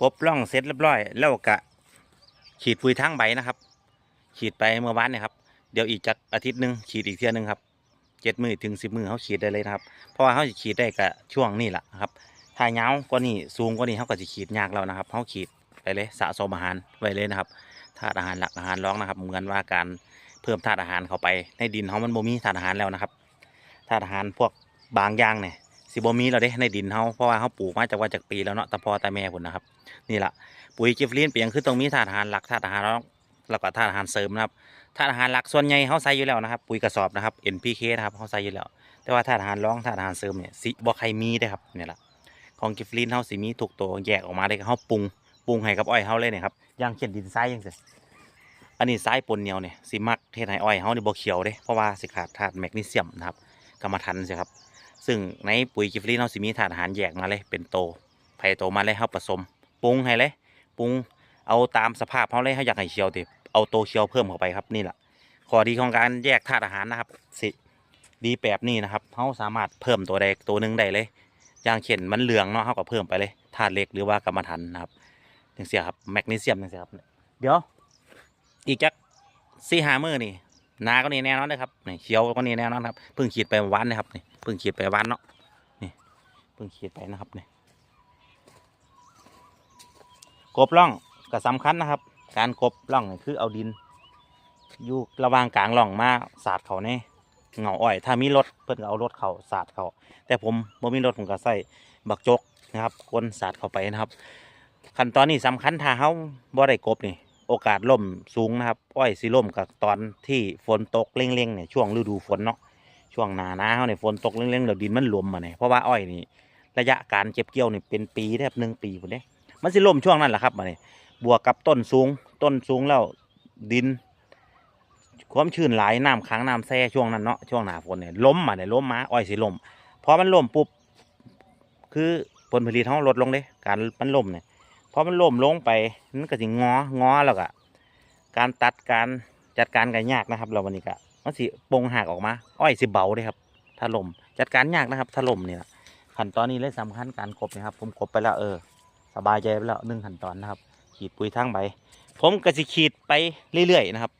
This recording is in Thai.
กบล่องเสร็จเรียบร้อย แล้วกะ ฉีดปุ๋ยทั้งใบนะครับ ฉีดไปเมื่อวานเนี่ยครับเดี๋ยวอีกจากอาทิตย์หนึ่งฉีดอีกเที่ยหนึงครับเจ็ดมือถึงสิบมือเขาฉีดได้เลยนะครับ เพราะว่าเขาจะฉีดได้กับช่วงนี้แหละครับ ถ้ายากว่านี้สูงกว่านี้เขาก็จะฉีดยากแล้วนะครับเขาฉีดไปเลยสะสมอาหารไว้เลยนะครับธาตุอาหารหลักอาหารรองนะครับ เหมือนว่าการเพิ่มธาตุอาหารเข้าไปในดินเขามันบ่มีธาตุอาหารแล้วนะครับธาตุอาหารพวกบางอย่างเนี่ย สิบ่มีเราได้ในดินเขาเพราะว่าเขาปลูกมาจากว่าจากปีแล้วเนาะต่พอต่แม่ผลนะครับ นี่แหละปุ๋ยกิฟลินเปลี่ยนคือต้องมีธาตุอาหารหลักธาตุอาหารรองแล้วก็ธาตุอาหารเสริมนะครับธาตุอาหารหลักส่วนใหญ่เขาใส่อยู่แล้วนะครับ ปุ๋ยกระสอบนะครับ NPK นะครับเขาใส่อยู่แล้ว แต่ว่าธาตุอาหารรองธาตุอาหารเสริมเนี่ยสิบ่ใครมีได้ครับนี่แหละของกิฟลินเฮาสิมีถูกตัวแยกออกมาเลยเฮาปรุงปรุงให้กับอ้อยเฮาเลยเนี่ยครับอย่างเช่นดินทรายจังซี่อันนี้ทรายปนเหนียวเนี่ยสิมักเทศให้อ้อยเฮานี่บ่เขียวเด้เพราะว่าสิขาดธาตุแมกนีเซียมนะครับกรรมฐานสิครับ ซึ่งในปุ๋ยกิฟลินเฮาสิมีธาตุอาหารแยกมาเลย เป็นโตไผโตมาเลยเฮาผสมปรุงให้เลยปรุงเอาตามสภาพเฮาเลยเฮาอยากให้เขียวติเอาโตเขียวเพิ่มเข้าไปครับนี่แหละข้อดีของการแยกธาตุอาหารนะครับสิดีแบบนี้นะครับเฮาสามารถเพิ่มตัวใดตัวหนึ่งได้เลย อย่างเช่นมันเหลืองเนาะเขาก็เพิ่มไปเลยธาตุเหล็กหรือว่ากรรมฐานนะครับจังเสียครับแมกนีเซียมจังเสียครับเดี๋ยวอีกจักสี่หามือนี่นาก็นี่แน่นอนเลยครับนี่เขียวก็นี่แน่นอนครับเพิ่งขีดไปวันนะครับนี่ เพิ่งขีดไปวันเนาะนี่เพิ่งขีดไปนะครับนี่กบล่องก็สำคัญนะครับ การกบล่องคือเอาดิน อยู่ระหว่างกลางล่องมาสาดเขาในเหงาอ้อย ถ้ามีรถเพิ่อนก็เอารถเขาสาดเขาแต่ผมบ่มีรถผมก็ใส่บักจกนะครับกลสาดเข้าไปนะครับ ขั้นตอนนี้สำคัญถ้าเฮาบ่ได้กบนี่โอกาสล่มสูงนะครับ อ้อยสิล่มกับตอนที่ฝนตกเร่งๆเนี่ยช่วงฤดูฝนเนาะ ช่วงหนาหนาวเนี่ยฝนตกเร่งๆเดี๋ยวดินมันหลวมมาเนี่ยเพราะว่าอ้อยนี่ระยะการเก็บเกี่ยวนี่เป็นปีแทบหนึ่งปีพุ่นเด้มันสิล่มช่วงนั้นแหละครับมาเนี่ยบวกกับต้นสูง ต้นสูงแล้วดิน ความชื้นหลายน้ำค้างน้ำแช่ช่วงนั้นเนาะช่วงหนาฝนเนี่ยล้มมาเนี่ยล้มมาอ้อยสิล่มพอมันล่มปุ๊บคือผลผลิตเขาลดลงเลยการมันล่มเนี่ยพอมันล่มลงไปมันก็สิงองอแล้วก็การตัดการจัดการกันยากนะครับ เราวันนี้ก็ มันสิปงหักออกมา อ้อยสิเบาเลยครับถล่มจัดการยากนะครับถล่มเนี่ยขั้นตอนนี้เลยสำคัญการกบนะครับ ผมกบไปแล้วเออ สบายใจไปแล้วหนึ่งขั้นตอนนะครับ ขีดปุ๋ยทั้งใบ ผมก็สิขีดไปเรื่อยๆนะครับ